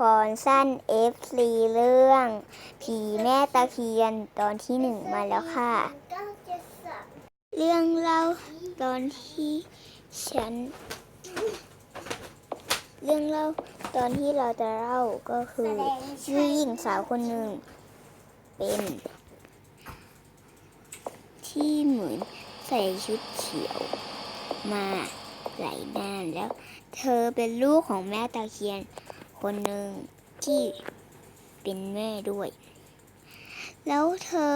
พรสั้น F4 เรื่อง ผีแม่ตะเคียนตอนที่หนึ่งมาแล้วค่ะ เรื่องเล่าตอนที่ฉัน เรื่องเล่าตอนที่เราจะเล่าก็คือมีหญิงสาวคนหนึ่ง เป็น ที่เหมือนใส่ชุดเขียวมาหลายนานแล้ว เธอเป็นลูกของแม่ตะเคียน คนหนึ่งที่เป็นแม่ด้วย แล้วเธอ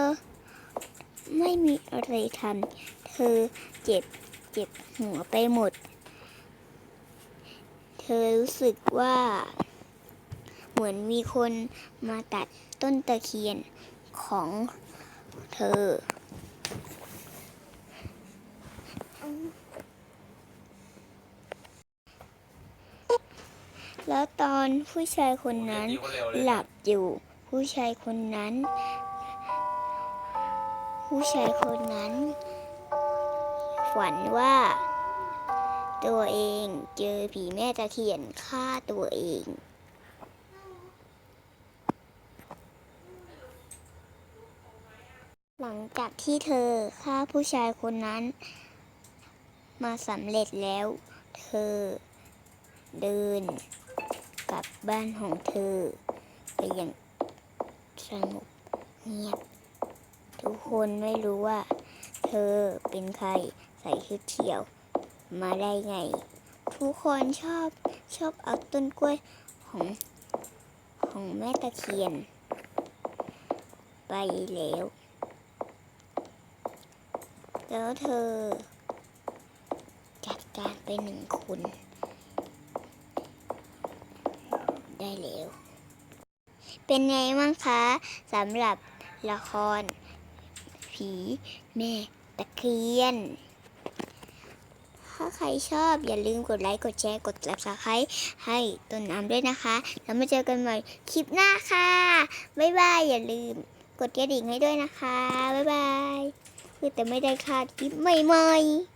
ไม่มีอะไรทำเธอเจ็บเจ็บหัวไปหมด เธอรู้สึกว่า เหมือนมีคนมาตัดต้นตะเคียนของเธอ แล้วตอนผู้ชายคนนั้นหลับอยู่ ผู้ชายคนนั้น ผู้ชายคนนั้น ฝันว่า ตัวเองเจอผีแม่ตะเคียนฆ่าตัวเองหลังจากที่เธอฆ่าผู้ชายคนนั้น มาสำเร็จแล้ว เธอเดิน กลับบ้านของเธอ ไปอย่างสงบเงียบ ทุกคนไม่รู้ว่า เธอเป็นใครใส่ชุดเขียว มาได้ไง ทุกคนชอบชอบเอาต้นกล้วยของของแม่ตะเคียน ไปแล้ว แล้วเธอจัดการไปหนึ่งคน ได้แล้ว เป็นไงบ้างคะสำหรับละคร ผีแม่ตะเคียน ถ้าใครชอบอย่าลืมกดไลค์ กดแชร์ กด subscribe ให้ต้นน้ำด้วยนะคะ แล้วมาเจอกันใหม่คลิปหน้าค่ะ บ๊ายบาย อย่าลืมกดกระดิ่งให้ด้วยนะคะ บ๊ายบายเพื่อจะไม่ได้พลาดคลิปใหม่ๆ